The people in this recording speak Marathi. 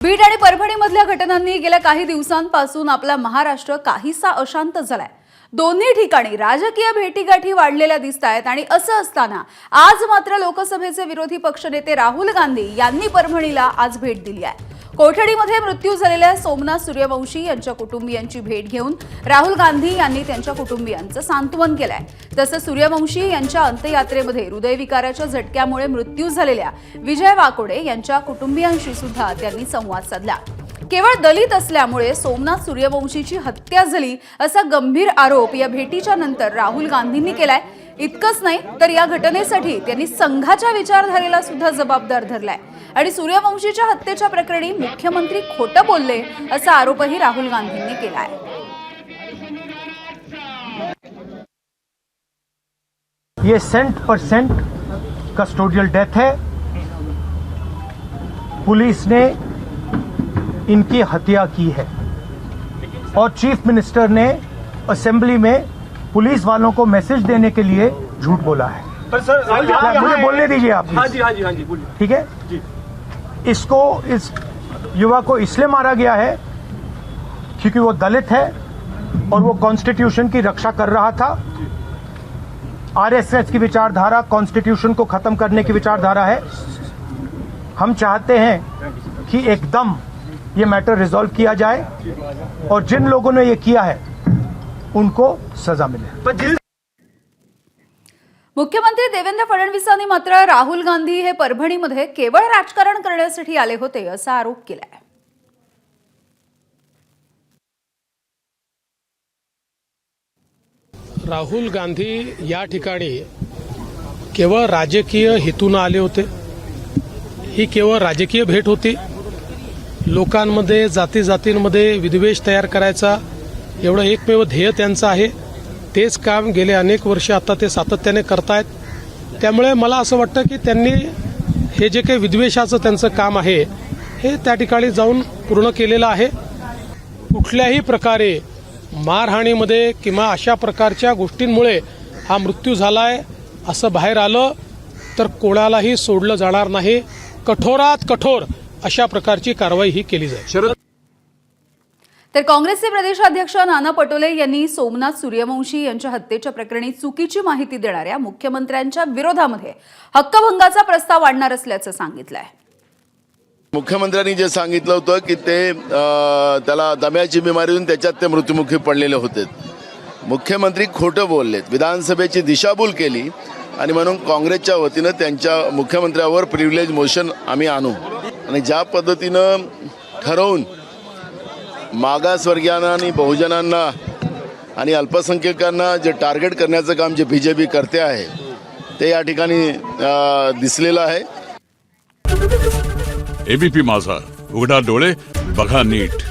बीड आणि परभणीमधल्या घटनांनी गेल्या काही दिवसांपासून आपला महाराष्ट्र काहीसा अशांत झालाय. दोन्ही ठिकाणी राजकीय भेटीगाठी वाढलेल्या दिसत आहेत आणि असं असताना आज मात्र लोकसभेचे विरोधी पक्षनेते राहुल गांधी यांनी परभणीला आज भेट दिली आहे. कोठडीमध्ये मृत्यू झालेल्या सोमनाथ सूर्यवंशी यांच्या कुटुंबियांची भेट घेऊन राहुल गांधी यांनी त्यांच्या कुटुंबियांचं सांत्वन केलंय. तसंच सूर्यवंशी यांच्या अंत्ययात्रेमध्ये हृदयविकाराच्या झटक्यामुळे मृत्यू झालेल्या विजय वाकोडे यांच्या कुटुंबियांशी सुद्धा त्यांनी संवाद साधला. केवळ दलित असल्यामुळे सोमनाथ सूर्यवंशीची हत्या झाली असा गंभीर आरोप या भेटीच्या नंतर राहुल गांधींनी केलाय. इतकंच नाही तर या घटनेसाठी त्यांनी संघाच्या विचारधारेला सुद्धा जबाबदार धरलाय. आणि सूर्यवंशीच्या हत्येच्या प्रकरणी मुख्यमंत्री खोटं बोलले असा आरोपही राहुल गांधींनी केलाय. ये सेंट परसेंट कस्टोडियल डेथ है. पुलिस ने इनकी हत्या की है. और चीफ मिनिस्टर ने असेंबली में पुलिस वालों को मैसेज देने के लिए झूठ बोला है। पर सर मुझे बोलने दीजिए आप हाँ जी हाँ जी हाँ जी बोलिए। ठीक है? जी। इसको इस युवा को इसलिए मारा गया है क्योंकि वो दलित है और वो कॉन्स्टिट्यूशन की रक्षा कर रहा था। आरएसएस की विचारधारा कॉन्स्टिट्यूशन को खत्म करने की विचारधारा है। हम चाहते हैं कि एकदम ये मैटर रिजॉल्व किया जाए और जिन लोगों ने ये किया है उनको सजा मिले। मुख्यमंत्री देवेंद्र फडणवीसांनी मात्र राहुल गांधी हे परभणीमध्ये केवळ राजकारण करण्यासाठी आले होते असा आरोप केलाय. राहुल गांधी या ठिकाणी केवळ राजकीय हेतून आले होते. ही केवळ राजकीय भेट होती. लोकांमध्ये जाती जातींमध्ये विद्वेष तयार करायचा एवढं एकमेव ध्येय त्यांचं आहे. तेच काम गेले अनेक वर्ष आता ते सातत्याने करतायत. त्यामुळे मला असं वाटतं की त्यांनी हे जे काही विद्वेषाचं त्यांचं काम आहे हे त्या ठिकाणी जाऊन पूर्ण केलेलं आहे. कुठल्याही प्रकारे मारहाणीमध्ये किंवा अशा प्रकारच्या गोष्टींमुळे हा मृत्यू झाला आहे असं बाहेर आलं तर कोणालाही सोडलं जाणार नाही. कठोरात कठोर अशा प्रकारची कारवाई ही केली जाईल. तर काँग्रेसचे प्रदेशाध्यक्ष नाना पटोले यांनी सोमनाथ सूर्यवंशी यांच्या हत्येच्या प्रकरणी चुकीची माहिती देणाऱ्या मुख्यमंत्र्यांच्या विरोधामध्ये हक्कभंगाचा प्रस्ताव आणणार असल्याचं सांगितलंय. मुख्यमंत्र्यांनी जे सांगितलं होतं की ते त्याला दम्याची बिमारी होऊन त्याच्यात ते मृत्युमुखी पडलेले होते. मुख्यमंत्री खोटं बोललेत. विधानसभेची दिशाभूल केली आणि म्हणून काँग्रेसच्या वतीनं त्यांच्या मुख्यमंत्र्यावर प्रिव्हिलेज मोशन आम्ही आणू. आणि ज्या पद्धतीनं ठरवून मागासवर्गीयांना आणि बहुजनांना आणि अल्पसंख्याकांना जे टार्गेट करण्याचं काम जे बी जे पी करते आहे ते या ठिकाणी दिसलेलं आहे. एबीपी माझा. उघडा डोळे बघा नीट.